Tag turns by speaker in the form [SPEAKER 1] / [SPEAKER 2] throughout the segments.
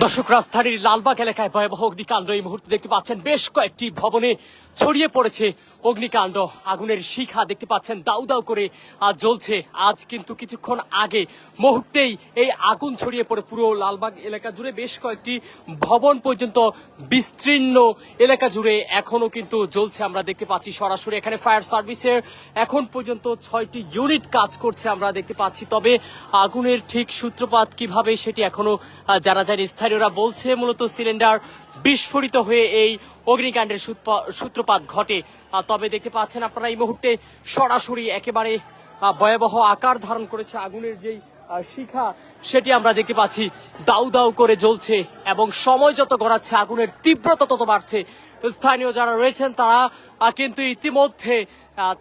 [SPEAKER 1] দর্শক, রাজধানীর লালবাগ এলাকায় ভয়াবহ অগ্নিকাণ্ড। এই মুহূর্তে দেখতে পাচ্ছেন বেশ কয়েকটি ভবনে ছড়িয়ে পড়েছে অগ্নিকাণ্ড। আগুনের শিখা দেখতে পাচ্ছেন, দাউ দাউ করে জ্বলছে। আজ কিন্তু কিছুক্ষণ আগে মুহূর্তেই এই আগুন ছড়িয়ে পড়ে পুরো লালবাগ এলাকা জুড়ে। বেশ কয়েকটি ভবন পর্যন্ত বিস্তীর্ণ এলাকা জুড়ে এখনও কিন্তু জ্বলছে। আমরা দেখতে পাচ্ছি সরাসরি এখানে ফায়ার সার্ভিসের এখন পর্যন্ত ছয়টি ইউনিট কাজ করছে আমরা দেখতে পাচ্ছি। তবে আগুনের ঠিক সূত্রপাত কীভাবে সেটি এখনও যারা যায়নি। স্থানীয়রা বলছে মূলত সিলিন্ডার বিস্ফোরিত হয়ে এই অগ্নিকাণ্ডের সূত্রপাত ঘটে। তবে দেখতে পাচ্ছেন আপনারা এই মুহূর্তে সরাসরি একেবারে ভয়াবহ আকার ধারণ করেছে আগুনের যেই শিখা, সেটি আমরা দেখতে পাচ্ছি। দাউ দাউ করে জ্বলছে এবং সময় যত গড়াচ্ছে, আগুনের তীব্রতা তত বাড়ছে। স্থানীয় যারা রয়েছেন তারা কিন্তু ইতিমধ্যে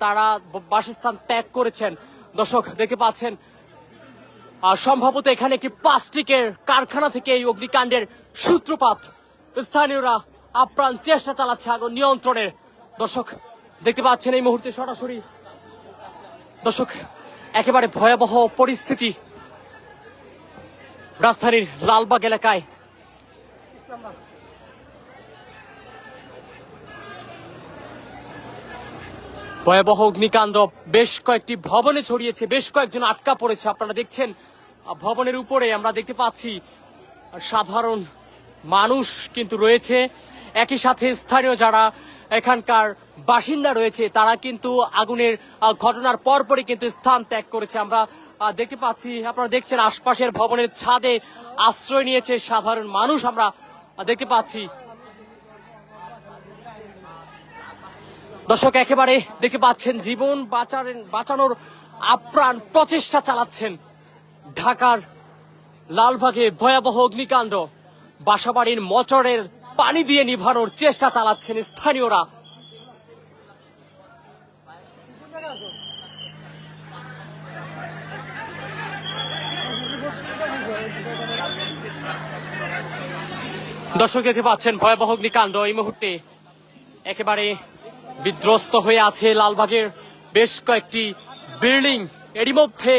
[SPEAKER 1] তারা বাসস্থান ত্যাগ করেছেন। দর্শক, দেখতে পাচ্ছেন সম্ভবত এখানে একটি প্লাস্টিকের কারখানা থেকে এই অগ্নিকাণ্ডের সূত্রপাত স্থানীয়রা আপ্রাণ চেষ্টা চালাচ্ছে আগুন নিয়ন্ত্রণের। দর্শক, দেখতে পাচ্ছেন এই মুহূর্তে সরাসরি। দর্শক, একেবারে ভয়াবহ পরিস্থিতি রাজধানীর লালবাগ এলাকায়। ভয়াবহ অগ্নিকাণ্ড, বেশ কয়েকটি ভবনে ছড়িয়েছে, বেশ কয়েকজন আটকা পড়েছে। আপনারা দেখছেন ভবনের উপরে আমরা দেখতে পাচ্ছি, সাধারণ মানুষ কিন্তু রয়েছে। একই সাথে স্থানীয় যারা এখানকার বাসিন্দা রয়েছে, তারা কিন্তু আগুনের ঘটনার পরপরই কিন্তু স্থান ত্যাগ করেছে। আমরা দেখতে পাচ্ছি, আপনারা দেখছেন আশপাশের ভবনের ছাদে আশ্রয় নিয়েছে সাধারণ মানুষ। আমরা দেখতে পাচ্ছি। দর্শক, একেবারে দেখতে পাচ্ছেন, জীবন বাঁচার বাঁচানোর আপ্রাণ প্রচেষ্টা চালাচ্ছেন ঢাকার লালবাগে ভয়াবহ অগ্নিকাণ্ড। বাসাবাড়ির মচরের পানি দিয়ে নিভানোর চেষ্টা চালাচ্ছেন স্থানীয়রা। দর্শক দেখতে পাচ্ছেন, ভয়াবহ অগ্নিকাণ্ড এই মুহূর্তে একেবারে বিধ্বস্ত হয়ে আছে লালবাগের বেশ কয়েকটি বিল্ডিং। এরই মধ্যে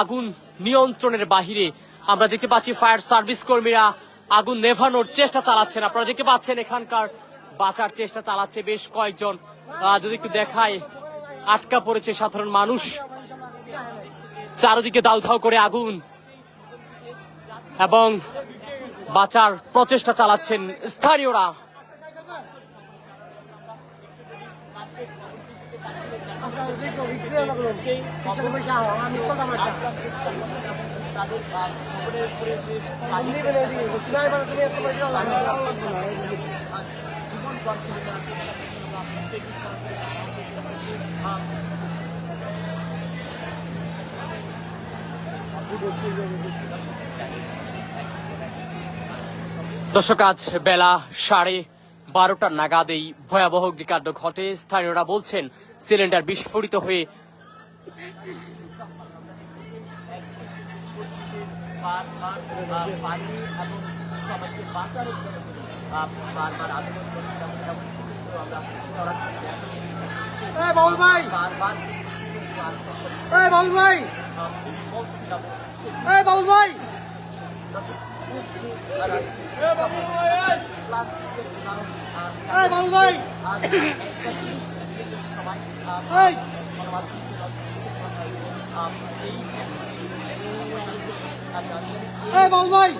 [SPEAKER 1] আগুন নিয়ন্ত্রণের বাহিরে আমরা দেখতে পাচ্ছি ফায়ার সার্ভিস কর্মীরা আগুন নেভানোর চেষ্টা চালাচ্ছেন। আপনারা দেখতে পাচ্ছেন এখানকার বাঁচার চেষ্টা চালাচ্ছে বেশ কয়েকজন। যদি একটু দেখায় আটকা পড়েছে সাধারণ মানুষ। চারদিকে দাউ ধাউ করে আগুন। এবং বাঁচার প্রচেষ্টা চালাচ্ছেন স্থানীয়রা। দর্শক আজ বেলা সাড়ে বারোটার নাগাদ এই ভয়াবহ অগ্নিকাণ্ড ঘটে। স্থানীয়রা বলছেন সিলিন্ডার বিস্ফোরিত হয়ে
[SPEAKER 2] বারবার পানি এবং সবাইকে বাঁচানোর জন্য বারবার আবেদন করছিলাম এবং আমরা
[SPEAKER 3] বাবুল ভাই!
[SPEAKER 2] বারবার
[SPEAKER 3] এই বাবুল ভাই!
[SPEAKER 2] বলছিলাম
[SPEAKER 3] এই ভাই! ভাই
[SPEAKER 2] সবাই
[SPEAKER 3] এই বাবুল ভাই।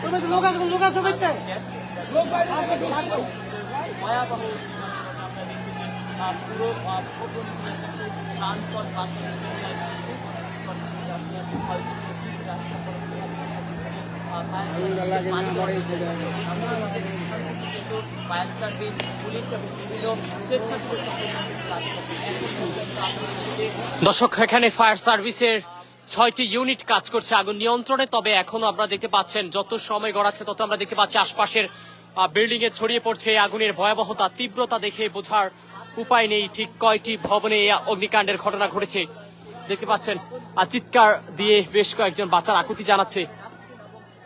[SPEAKER 3] তুমি তো লোক আছে লোক আছে
[SPEAKER 1] দর্শক এখানে ফায়ার সার্ভিসের ছয়টি ইউনিট কাজ করছে আগুন নিয়ন্ত্রণে, তবে এখনও আপনারা দেখতে পাচ্ছেন যত সময় গড়াচ্ছে তত আমরা দেখতে পাচ্ছি আশপাশের বিল্ডিং এ ছড়িয়ে পড়ছে আগুনের ভয়াবহতা, তীব্রতা দেখে বোঝার উপায় নেই, ঠিক কয়টি ভবনে অগ্নিকাণ্ডের ঘটনা ঘটেছে দেখতে পাচ্ছেন। চিৎকার দিয়ে বেশ কয়েকজন বাচ্চার আকুতি জানাচ্ছে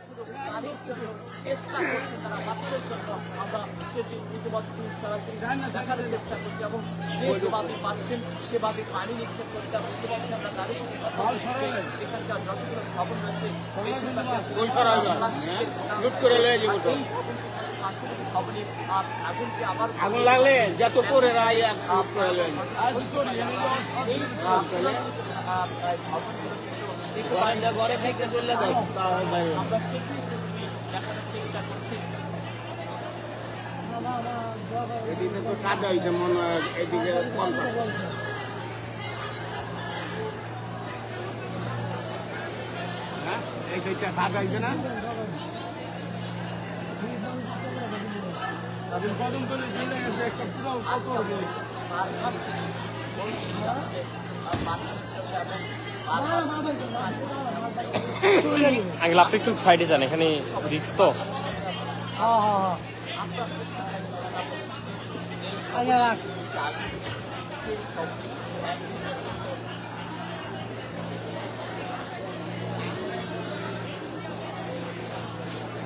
[SPEAKER 2] পুরো পানির জন্য চেষ্টা করছে তারা বাঁচানোর জন্য আমরা সেটি দেখানোর চেষ্টা করছি এবং যে যেভাবে পাচ্ছেন সেভাবে পানি নিক্ষেপ করছে এবং ইতিমধ্যে আমরা তাদের সাথে কথা বলছি। এখানকার যতগুলো রয়েছে আগুনটি আবার
[SPEAKER 4] আগুন লাগলে যত করে রায় ঘরে- ঘরে থেকে চলে বাইরে।
[SPEAKER 2] আমরা সেটি দেখানোর চেষ্টা করছি।
[SPEAKER 4] এদিকে তো সাদা হয়েছে মনে হয় এদিকে হ্যাঁ এই সাইডটা সাদা হয়েছে না?
[SPEAKER 1] আঙ্কেল আপনি একটু সাইডে যান এখানে রিক্স তো।
[SPEAKER 3] হ্যাঁ হ্যাঁ হ্যাঁ। আচ্ছা রাখ।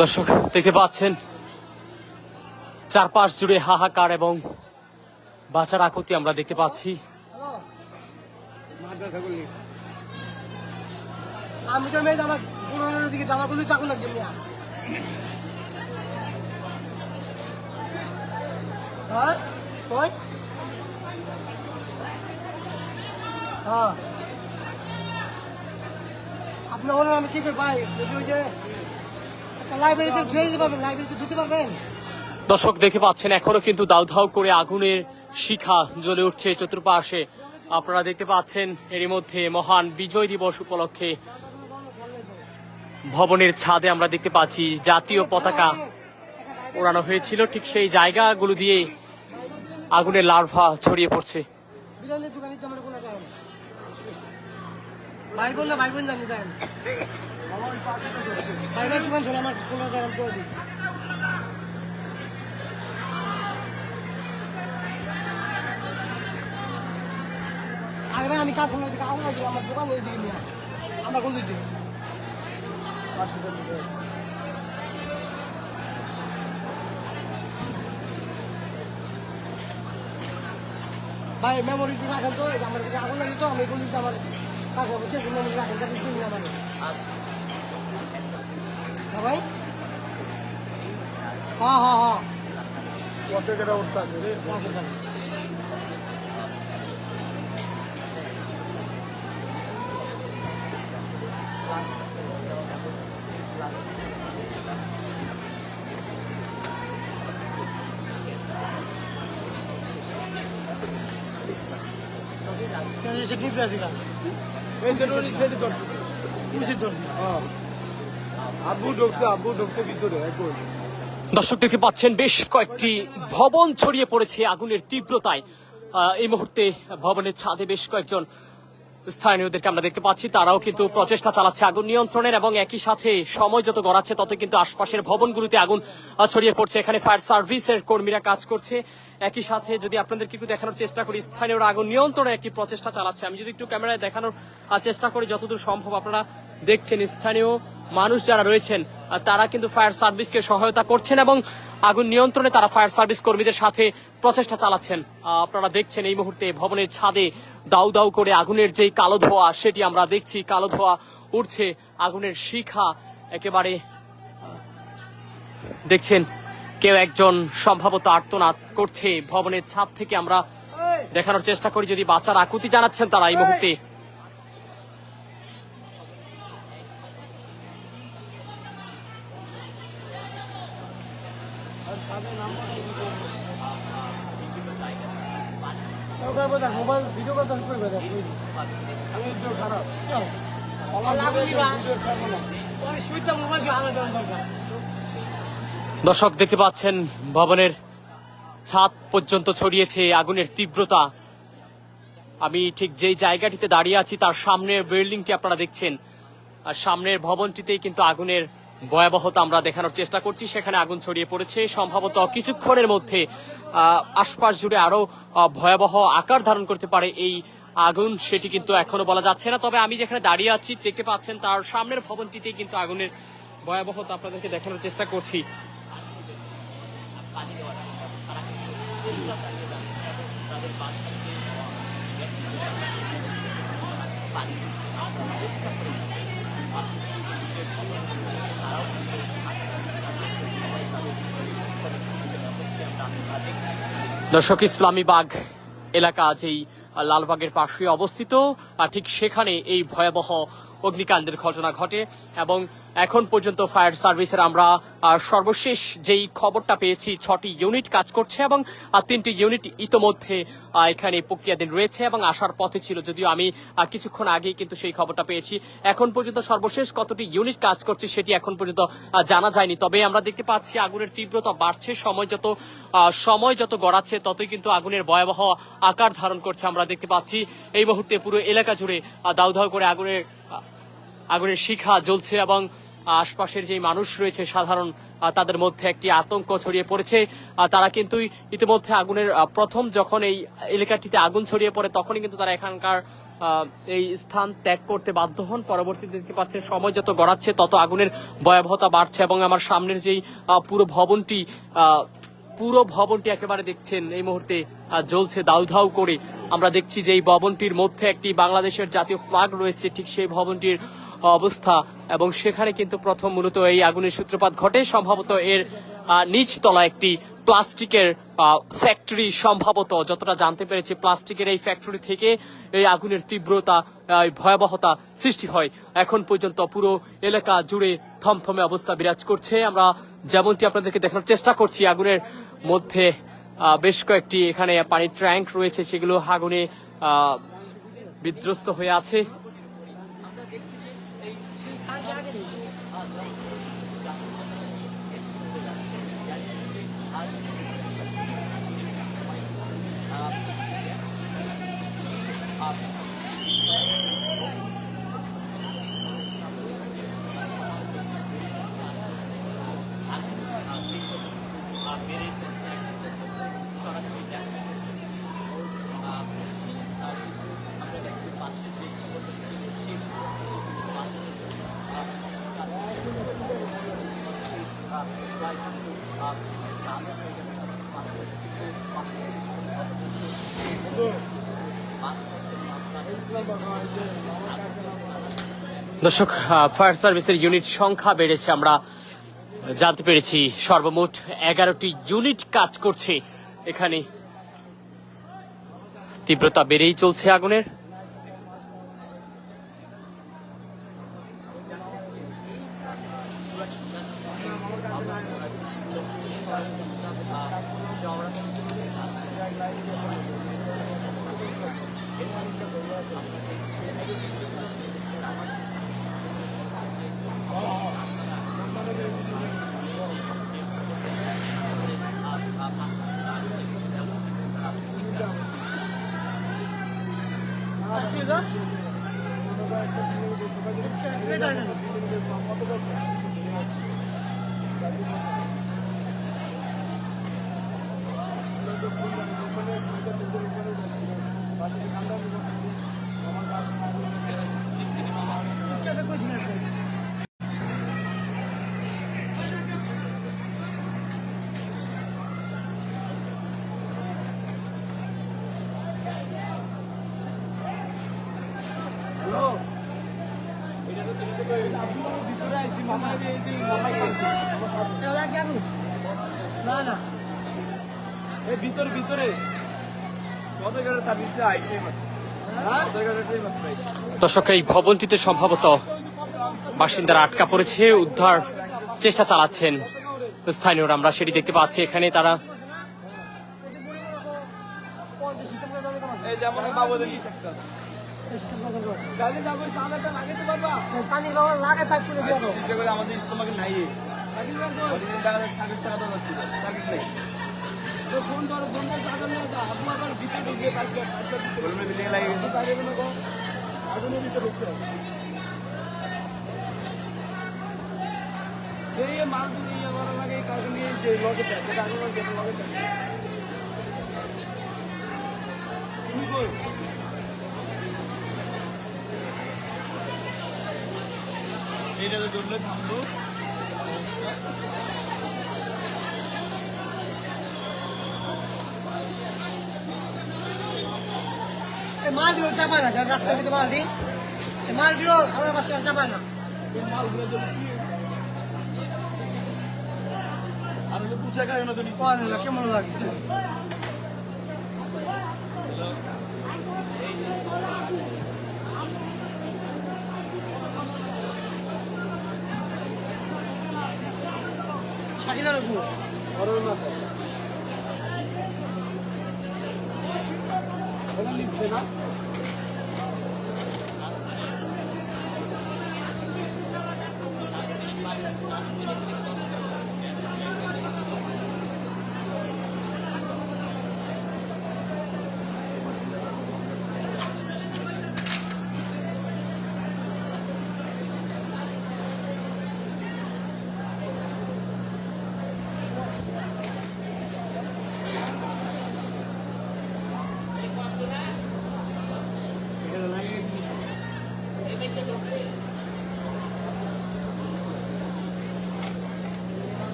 [SPEAKER 1] দর্শক দেখতে পাচ্ছেন? চারপাশ জুড়ে হাহাকার এবং বাঁচার আকুতি আমরা দেখতে পাচ্ছি।
[SPEAKER 3] আমি তো মেয়ে আমার পুরোনোর দিকে জামা করলে চাকু লাগছে হ্যাঁ? আপনি বলেন আমি কি করি ভাই যদি ওই যে লাইব্রেরিতে পারবেন লাইব্রেরিতে পারবেন
[SPEAKER 1] দর্শক দেখতে পাচ্ছেন, এখনও কিন্তু দাউ ধাউ করে আগুনের শিখা জ্বলে উঠছে চতুর্পাশে। আপনারা দেখতে পাচ্ছেন, এরই মধ্যে মহান বিজয় দিবস উপলক্ষে ভবনের ছাদে আমরা দেখতে পাচ্ছি, জাতীয় পতাকা ওড়ানো হয়েছিল। ঠিক সেই জায়গাগুলো দিয়ে আগুনের লার্ভা ছড়িয়ে পড়ছে।
[SPEAKER 3] কোনো কোনো আমি কাজ কোনো আগুন আমার দোকান আমরা কোন দিকে ভাই মেমোরি রাখেন তো যে আমার দিকে আগুন লাগে তো আমি কোন দিকে আমার কাছে হচ্ছে মেমোরি রাখেন তাহলে দিন আমার হ্যাঁ ভাই? হ্যাঁ হ্যাঁ হ্যাঁ। রাখেন, রাখেন। নিতে বুঝি ধরছি।
[SPEAKER 4] আব্বু ঢুকছে আব্বু ঢুকছে ভিতরে একই
[SPEAKER 1] দর্শক দেখতে পাচ্ছেন বেশ কয়েকটি ভবন ছড়িয়ে পড়েছে আগুনের তীব্রতায়। এই মুহূর্তে ভবনের ছাদে বেশ কয়েকজন স্থানীয়দেরকে আমরা দেখতে পাচ্ছি, তারাও কিন্তু প্রচেষ্টা চালাচ্ছে আগুন নিয়ন্ত্রণের এবং একই সাথে সময় যত গড়াচ্ছে তত কিন্তু আশপাশের ভবনগুলোতে আগুন ছড়িয়ে পড়ছে। এখানে ফায়ার সার্ভিসের কর্মীরা কাজ করছে। একই সাথে যদি আপনাদেরকে একটু দেখানোর চেষ্টা করি, স্থানীয়রা আগুন নিয়ন্ত্রণের একটি প্রচেষ্টা চালাচ্ছে। আমি যদি একটু ক্যামেরায় দেখানোর চেষ্টা করি যতদূর সম্ভব আপনারা দেখছেন, স্থানীয় মানুষ যারা রয়েছেন তারা কিন্তু ফায়ার সার্ভিসকে সহায়তা করছেন এবং আগুন নিয়ন্ত্রণে তারা ফায়ার সার্ভিস কর্মীদের সাথে প্রচেষ্টা চালাচ্ছেন। আপনারা দেখছেন এই মুহূর্তে ভবনের ছাদে দাউ দাউ করে আগুনের যে কালো ধোয়া, সেটি আমরা দেখছি। কালো ধোয়া উঠছে আগুনের শিখা একেবারে। দেখছেন, কেউ একজন সম্ভবত আর্তনাদ করছে। ভবনের ছাদ থেকে আমরা দেখানোর চেষ্টা করি, যদি বাঁচার আকুতি জানাচ্ছেন তারা এই মুহূর্তে
[SPEAKER 3] ওখানে বোঝা মোবাইল ভিডিও করতে করবে দেখ।
[SPEAKER 4] খারাপ।
[SPEAKER 3] সুইচটা মোবাইল আলাদা দরকার।
[SPEAKER 1] দর্শক দেখতে পাচ্ছেন ভবনের ছাদ পর্যন্ত ছড়িয়েছে আগুনের তীব্রতা। আমি ঠিক যেই জায়গাটিতে দাঁড়িয়ে আছি তার সামনের বিল্ডিংটি আপনারা দেখছেন। আর সামনের ভবনটিতেই কিন্তু আগুনের ভয়াবহতা আমরা দেখানোর চেষ্টা করছি। সেখানে আগুন ছড়িয়ে পড়েছে। সম্ভবত কিছুক্ষণের মধ্যে আশপাশ জুড়ে আরও ভয়াবহ আকার ধারণ করতে পারে এই আগুন। সেটি কিন্তু এখনও বলা যাচ্ছে না। তবে আমি যেখানে দাঁড়িয়ে আছি, দেখতে পাচ্ছেন তার সামনের ভবনটিতে কিন্তু আগুনের ভয়াবহতা আপনাদেরকে দেখানোর চেষ্টা করছি।
[SPEAKER 2] পানি
[SPEAKER 1] দর্শক ইসলামী বাগ এলাকা যেই লালবাগের পাশে অবস্থিত আর ঠিক সেখানে এই ভয়াবহ অগ্নিকাণ্ডের ঘটনা ঘটে এবং এখন পর্যন্ত ফায়ার সার্ভিসের আমরা সর্বশেষ যেই খবরটা পেয়েছি, ছটি ইউনিট কাজ করছে এবং তিনটি ইউনিট ইতোমধ্যে এখানে প্রক্রিয়াধীন রয়েছে এবং আসার পথে ছিল যদিও আমি কিছুক্ষণ আগেই কিন্তু সেই খবরটা পেয়েছি। এখন পর্যন্ত সর্বশেষ কতটি ইউনিট কাজ করছে সেটি এখন পর্যন্ত জানা যায়নি। তবে আমরা দেখতে পাচ্ছি আগুনের তীব্রতা বাড়ছে, সময় যত সময় যত গড়াচ্ছে, ততই কিন্তু আগুনের ভয়াবহ আকার ধারণ করছে। আমরা দেখতে পাচ্ছি এই মুহূর্তে পুরো এলাকা জুড়ে দাউ দাউ করে আগুনের আগুনের শিখা জ্বলছে এবং আশপাশের যে মানুষ রয়েছে সাধারণ তাদের মধ্যে একটি আতঙ্ক ছড়িয়ে পড়েছে। তারা কিন্তু ইতিমধ্যে আগুনের প্রথম যখন এই এলাকাটিতে আগুন ছড়িয়ে পড়ে, তখনই কিন্তু তারা এখানকার এই স্থান ত্যাগ করতে বাধ্য হন। পরবর্তীতে দেখতে পাচ্ছেন, সময় যত গড়াচ্ছে, তত আগুনের ভয়াবহতা বাড়ছে এবং আমার সামনের যেই পুরো ভবনটি পুরো ভবনটি একেবারে দেখছেন, এই মুহূর্তে জ্বলছে দাউ ধাউ করে। আমরা দেখছি যে এই ভবনটির মধ্যে একটি বাংলাদেশের জাতীয় ফ্ল্যাগ রয়েছে, ঠিক সেই ভবনটির অবস্থা এবং সেখানে কিন্তু প্রথম মূলত এই আগুনের সূত্রপাত ঘটে। সম্ভবত এর আহ, নিচ তলা একটি প্লাস্টিকের ফ্যাক্টরি সম্ভবত। যতটা জানতে পেরেছি প্লাস্টিকের এই ফ্যাক্টরি থেকে এই আগুনের তীব্রতা ভয়াবহতা সৃষ্টি হয়। এখন পর্যন্ত পুরো এলাকা জুড়ে থমথমে অবস্থা বিরাজ করছে। আমরা যেমনটি আপনাদেরকে দেখানোর চেষ্টা করছি আগুনের মধ্যে বেশ কয়েকটি এখানে পানির ট্যাঙ্ক রয়েছে। সেগুলো আগুনে বিধ্বস্ত হয়ে আছে
[SPEAKER 3] আগে আগে দিই।
[SPEAKER 2] বেড়ে চলছে এখন পর্যন্ত সরাসরি দেখা যাচ্ছে আহ, সেই, আহ, আমরা দেখছি পাশের যে খবরটা ছিল সেই খবরটা বাঁচানোর জন্য আহ, কাজ করছে। আহ, প্রায় কিন্তু, আহ, আলো হয়ে যাবে না, পাশে কিন্তু পাশে কিন্তু বাঁচানোর জন্য আপনারা
[SPEAKER 1] দর্শক ফায়ার সার্ভিসের ইউনিট সংখ্যা বেড়েছে। আমরা জানতে পেরেছি সর্বমোট এগারোটি ইউনিট কাজ করছে। এখানে তীব্রতা বেড়েই চলছে আগুনের।
[SPEAKER 4] ভিতরে ভিতরে হ্যাঁ
[SPEAKER 1] দর্শক এই ভবনটিতে সম্ভবত বাসিন্দারা আটকা পড়েছে উদ্ধার চেষ্টা চালাচ্ছেন স্থানীয়রা আমরা সেটি দেখতে পাচ্ছি এখানে তারা
[SPEAKER 4] আমাদের নাই মাল তুলে ইয়ে করা লাগে কারণে লগে। আগুন লগে দেয়। তুমি কই? এইটা তো ডুবলে থামবো।
[SPEAKER 3] এই মালটিও চাপায় না রাস্তার ভিতরে মালটি এই মালটিও সাধারণ বাচ্চারা চাপায়
[SPEAKER 4] মালগুলো না,
[SPEAKER 3] কেমন লাগে? শাকিলার উপর
[SPEAKER 4] voilà les frères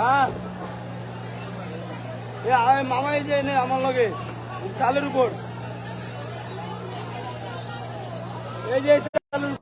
[SPEAKER 4] হ্যাঁ। এ মামা এই যে এনে আমার লগে চালের উপর। এই যে চালের